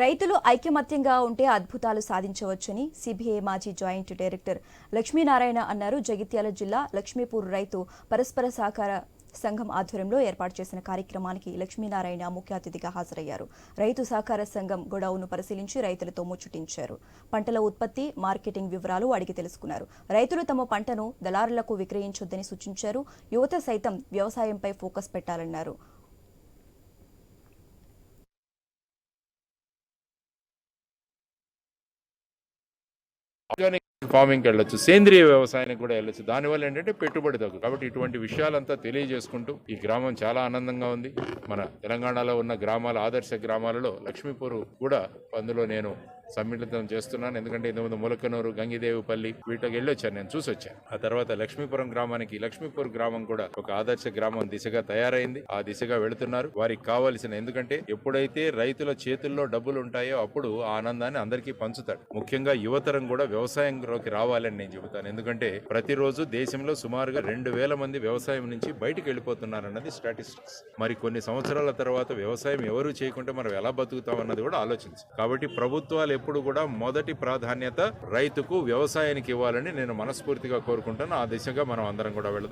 రైతులు ఐకమత్యంగా ఉంటే అద్భుతాలు సాధించవచ్చని సిబిఐ మాజీ జాయింట్ డైరెక్టర్ లక్ష్మీనారాయణ అన్నారు. జగిత్యాల జిల్లా లక్ష్మీపూర్ రైతు పరస్పర సహకార సంఘం ఆధ్వర్యంలో ఏర్పాటు చేసిన కార్యక్రమానికి లక్ష్మీనారాయణ ముఖ్య అతిథిగా హాజరయ్యారు. రైతు సహకార సంఘం గొడవను పరిశీలించి రైతులతో ముచ్చటించారు. పంటల ఉత్పత్తి మార్కెటింగ్ వివరాలు అడిగి తెలుసుకున్నారు. రైతులు తమ పంటను దళారులకు విక్రయించొద్దని సూచించారు. యువత సైతం వ్యవసాయంపై ఫోకస్ పెట్టాలన్నారు. gonna ఫార్మింగ్కి వెళ్ళొచ్చు. సేంద్రియ వ్యవసాయానికి కూడా వెళ్ళొచ్చు. దానివల్ల ఏంటంటే పెట్టుబడి తగ్గు. కాబట్టి ఇటువంటి విషయాలంతా తెలియజేసుకుంటూ ఈ గ్రామం చాలా ఆనందంగా ఉంది. మన తెలంగాణలో ఉన్న గ్రామాల ఆదర్శ గ్రామాలలో లక్ష్మీపూర్ కూడా అందులో నేను సమ్మిళితం చేస్తున్నాను. ఎందుకంటే ఇంతకుముందు ములకనూరు గంగిదేవిపల్లి వీటికి వెళ్ళొచ్చాను. నేను చూసి వచ్చాను ఆ తర్వాత లక్ష్మీపురం గ్రామానికి లక్ష్మీపూర్ గ్రామం కూడా ఒక ఆదర్శ గ్రామం దిశగా తయారైంది. ఆ దిశగా వెళుతున్నారు. వారికి కావాల్సిన ఎందుకంటే ఎప్పుడైతే రైతుల చేతుల్లో డబ్బులు ఉంటాయో అప్పుడు ఆ ఆనందాన్ని అందరికీ పంచుతాడు. ముఖ్యంగా యువతరం కూడా వ్యవసాయం వ్యవసాయంలోకి రావాలని నేను చెబుతాను. ఎందుకంటే ప్రతిరోజు దేశంలో సుమారుగా రెండు వేల మంది వ్యవసాయం నుంచి బయటకు వెళ్ళిపోతున్నారన్నది స్టాటిస్టిక్స్. మరి కొన్ని సంవత్సరాల తర్వాత వ్యవసాయం ఎవరు చేయకుంటే మనం ఎలా బతుకుతాం అన్నది కూడా ఆలోచించు. కాబట్టి ప్రభుత్వాలు ఎప్పుడు కూడా మొదటి ప్రాధాన్యత రైతుకు వ్యవసాయానికి ఇవ్వాలని నేను మనస్ఫూర్తిగా కోరుకుంటాను. ఆ దిశగా మనం అందరం కూడా వెళదాం.